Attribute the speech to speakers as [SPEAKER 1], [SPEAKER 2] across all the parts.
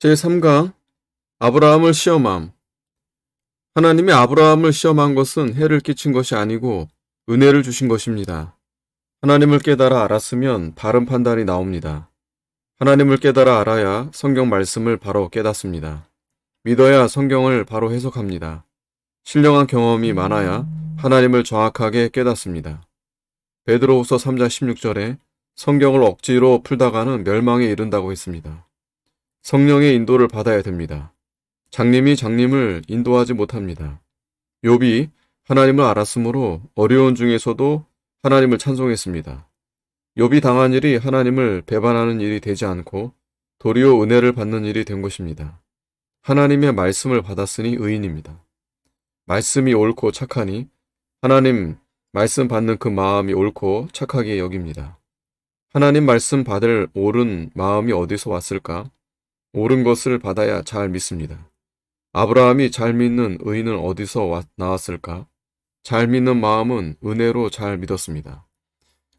[SPEAKER 1] 제3강 아브라함을 시험함 하나님이 아브라함을 시험한 것은 해를 끼친 것이 아니고 은혜를 주신 것입니다. 하나님을 깨달아 알았으면 바른 판단이 나옵니다. 하나님을 깨달아 알아야 성경 말씀을 바로 깨닫습니다. 믿어야 성경을 바로 해석합니다. 신령한 경험이 많아야 하나님을 정확하게 깨닫습니다. 베드로후서 3장 16절에 성경을 억지로 풀다가는 멸망에 이른다고 했습니다. 성령의 인도를 받아야 됩니다. 장님이 장님을 인도하지 못합니다. 욥이 하나님을 알았으므로 어려운 중에서도 하나님을 찬송했습니다. 욥이 당한 일이 하나님을 배반하는 일이 되지 않고 도리어 은혜를 받는 일이 된 것입니다. 하나님의 말씀을 받았으니 의인입니다. 말씀이 옳고 착하니 하나님 말씀 받는 그 마음이 옳고 착하게 여깁니다. 하나님 말씀 받을 옳은 마음이 어디서 왔을까? 옳은 것을 받아야 잘 믿습니다. 아브라함이 잘 믿는 의인은 어디서 와, 나왔을까? 잘 믿는 마음은 은혜로 잘 믿었습니다.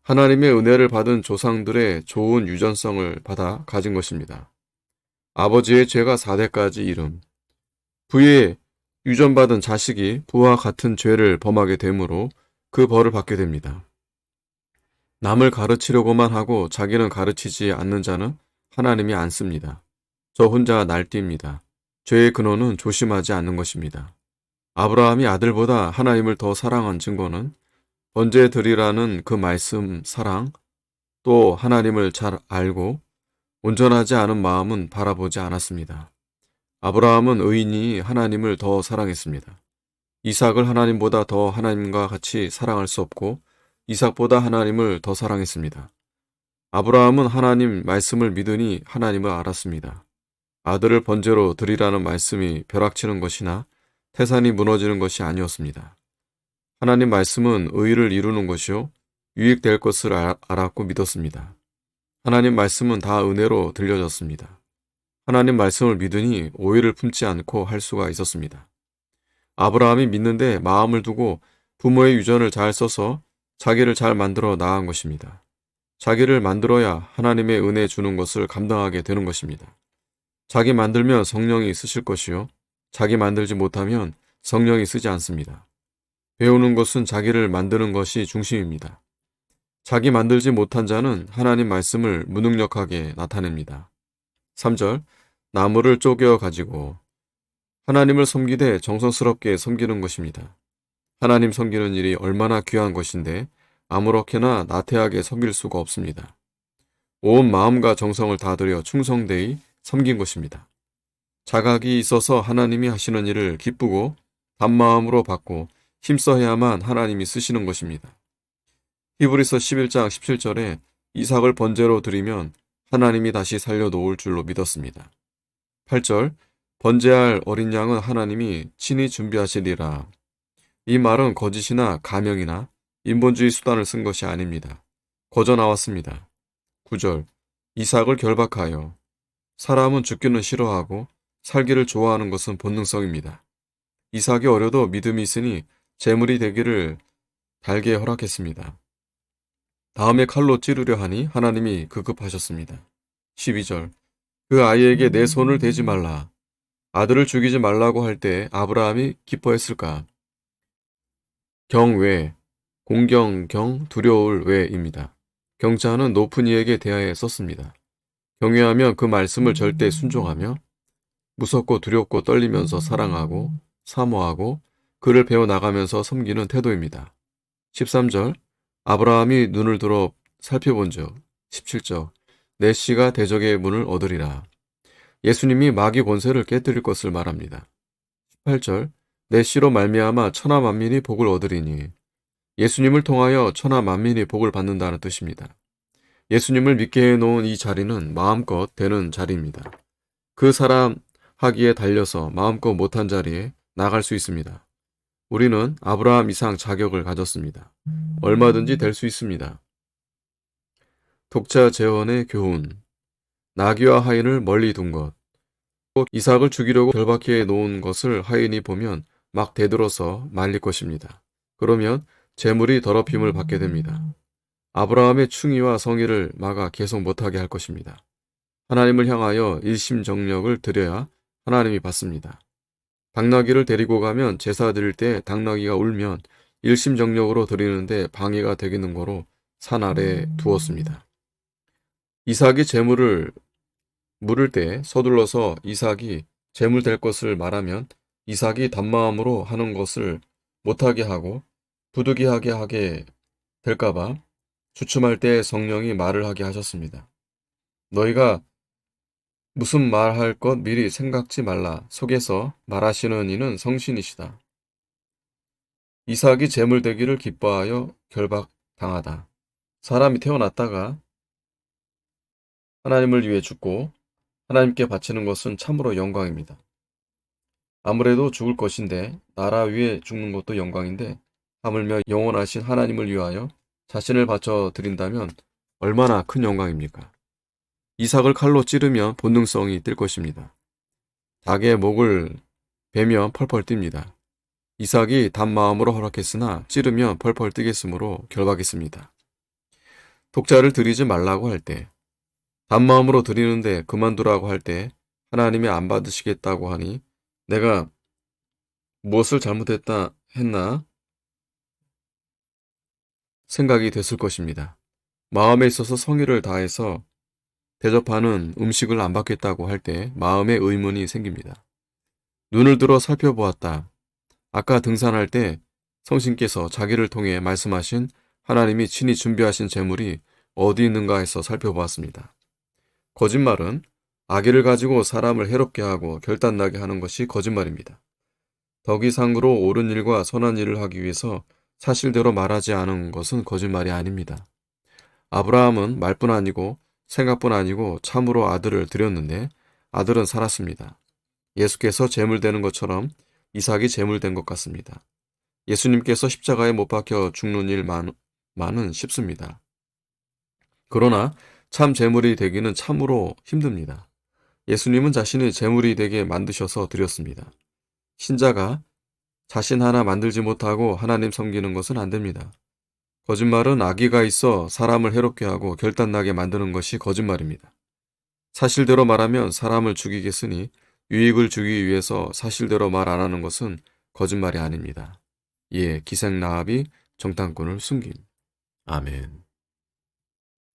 [SPEAKER 1] 하나님의 은혜를 받은 조상들의 좋은 유전성을 받아 가진 것입니다. 아버지의 죄가 4대까지 이름. 부에 유전받은 자식이 부와 같은 죄를 범하게 되므로 그 벌을 받게 됩니다. 남을 가르치려고만 하고 자기는 가르치지 않는 자는 하나님이 안 씁니다. 저 혼자 날뛰입니다. 죄의 근원은 조심하지 않는 것입니다. 아브라함이 아들보다 하나님을 더 사랑한 증거는 번제 드리라는 그 말씀 사랑, 또 하나님을 잘 알고 온전하지 않은 마음은 바라보지 않았습니다. 아브라함은 의인이 하나님을 더 사랑했습니다. 이삭을 하나님보다 더 하나님과 같이 사랑할 수 없고 이삭보다 하나님을 더 사랑했습니다. 아브라함은 하나님 말씀을 믿으니 하나님을 알았습니다. 아들을 번제로 드리라는 말씀이 벼락치는 것이나 태산이 무너지는 것이 아니었습니다. 하나님 말씀은 의를 이루는 것이요 유익될 것을 알았고 믿었습니다. 하나님 말씀은 다 은혜로 들려졌습니다. 하나님 말씀을 믿으니 오해를 품지 않고 할 수가 있었습니다. 아브라함이 믿는데 마음을 두고 부모의 유전을 잘 써서 자기를 잘 만들어 나간 것입니다. 자기를 만들어야 하나님의 은혜 주는 것을 감당하게 되는 것입니다. 자기 만들면 성령이 쓰실 것이요. 자기 만들지 못하면 성령이 쓰지 않습니다. 배우는 것은 자기를 만드는 것이 중심입니다. 자기 만들지 못한 자는 하나님 말씀을 무능력하게 나타냅니다. 3절 나무를 쪼개어 가지고 하나님을 섬기되 정성스럽게 섬기는 것입니다. 하나님 섬기는 일이 얼마나 귀한 것인데 아무렇게나 나태하게 섬길 수가 없습니다. 온 마음과 정성을 다 들여 충성되이 섬긴 것입니다. 자각이 있어서 하나님이 하시는 일을 기쁘고 단마음으로 받고 힘써야만 하나님이 쓰시는 것입니다. 히브리서 11장 17절에 이삭을 번제로 드리면 하나님이 다시 살려놓을 줄로 믿었습니다. 8절 번제할 어린 양은 하나님이 친히 준비하시리라. 이 말은 거짓이나 가명이나 인본주의 수단을 쓴 것이 아닙니다. 거저 나왔습니다. 9절 이삭을 결박하여 사람은 죽기는 싫어하고 살기를 좋아하는 것은 본능성입니다. 이삭이 어려도 믿음이 있으니 재물이 되기를 달게 허락했습니다. 다음에 칼로 찌르려 하니 하나님이 급급하셨습니다. 12절 그 아이에게 내 손을 대지 말라. 아들을 죽이지 말라고 할 때 아브라함이 기뻐했을까? 경외, 공경 경, 두려울 외입니다. 경자는 높은 이에게 대하여 썼습니다. 경외하면 그 말씀을 절대 순종하며 무섭고 두렵고 떨리면서 사랑하고 사모하고 그를 배워 나가면서 섬기는 태도입니다. 13절 아브라함이 눈을 들어 살펴본 적 17절 내 씨가 대적의 문을 얻으리라. 예수님이 마귀 권세를 깨뜨릴 것을 말합니다. 18절 내 씨로 말미암아 천하 만민이 복을 얻으리니 예수님을 통하여 천하 만민이 복을 받는다는 뜻입니다. 예수님을 믿게 해놓은 이 자리는 마음껏 되는 자리입니다. 그 사람 하기에 달려서 마음껏 못한 자리에 나갈 수 있습니다. 우리는 아브라함 이상 자격을 가졌습니다. 얼마든지 될 수 있습니다. 독자 재원의 교훈 나귀와 하인을 멀리 둔 것. 이삭을 죽이려고 결박해 놓은 것을 하인이 보면 막 대들어서 말릴 것입니다. 그러면 재물이 더럽힘을 받게 됩니다. 아브라함의 충의와 성의를 막아 계속 못하게 할 것입니다. 하나님을 향하여 일심정력을 드려야 하나님이 받습니다. 당나귀를 데리고 가면 제사 드릴 때 당나귀가 울면 일심정력으로 드리는데 방해가 되겠는 거로 산 아래에 두었습니다. 이삭이 재물을 물을 때 서둘러서 이삭이 재물 될 것을 말하면 이삭이 단마음으로 하는 것을 못하게 하고 부득이하게 하게 될까봐 주춤할 때 성령이 말을 하게 하셨습니다. 너희가 무슨 말할 것 미리 생각지 말라. 속에서 말하시는 이는 성신이시다. 이삭이 재물 되기를 기뻐하여 결박당하다. 사람이 태어났다가 하나님을 위해 죽고 하나님께 바치는 것은 참으로 영광입니다. 아무래도 죽을 것인데 나라 위에 죽는 것도 영광인데 하물며 영원하신 하나님을 위하여 자신을 바쳐 드린다면 얼마나 큰 영광입니까? 이삭을 칼로 찌르면 본능성이 뜰 것입니다. 닭의 목을 베면 펄펄 뜁니다. 이삭이 단 마음으로 허락했으나 찌르면 펄펄 뛰겠으므로 결박했습니다. 독자를 드리지 말라고 할 때, 단 마음으로 드리는데 그만두라고 할 때 하나님이 안 받으시겠다고 하니 내가 무엇을 잘못했다 했나 생각이 됐을 것입니다. 마음에 있어서 성의를 다해서 대접하는 음식을 안 받겠다고 할 때 마음의 의문이 생깁니다. 눈을 들어 살펴보았다. 아까 등산할 때 성신께서 자기를 통해 말씀하신 하나님이 친히 준비하신 재물이 어디 있는가 해서 살펴보았습니다. 거짓말은 악의를 가지고 사람을 해롭게 하고 결단나게 하는 것이 거짓말입니다. 덕이상으로 옳은 일과 선한 일을 하기 위해서 사실대로 말하지 않은 것은 거짓말이 아닙니다. 아브라함은 말뿐 아니고 생각뿐 아니고 참으로 아들을 드렸는데 아들은 살았습니다. 예수께서 재물되는 것처럼 이삭이 재물된 것 같습니다. 예수님께서 십자가에 못 박혀 죽는 일만은 쉽습니다. 그러나 참 재물이 되기는 참으로 힘듭니다. 예수님은 자신이 재물이 되게 만드셔서 드렸습니다. 신자가 자신 하나 만들지 못하고 하나님 섬기는 것은 안 됩니다. 거짓말은 악의가 있어 사람을 해롭게 하고 결단나게 만드는 것이 거짓말입니다. 사실대로 말하면 사람을 죽이겠으니 유익을 주기 위해서 사실대로 말 안 하는 것은 거짓말이 아닙니다. 예, 기생나합이 정탐꾼을 숨김. 아멘.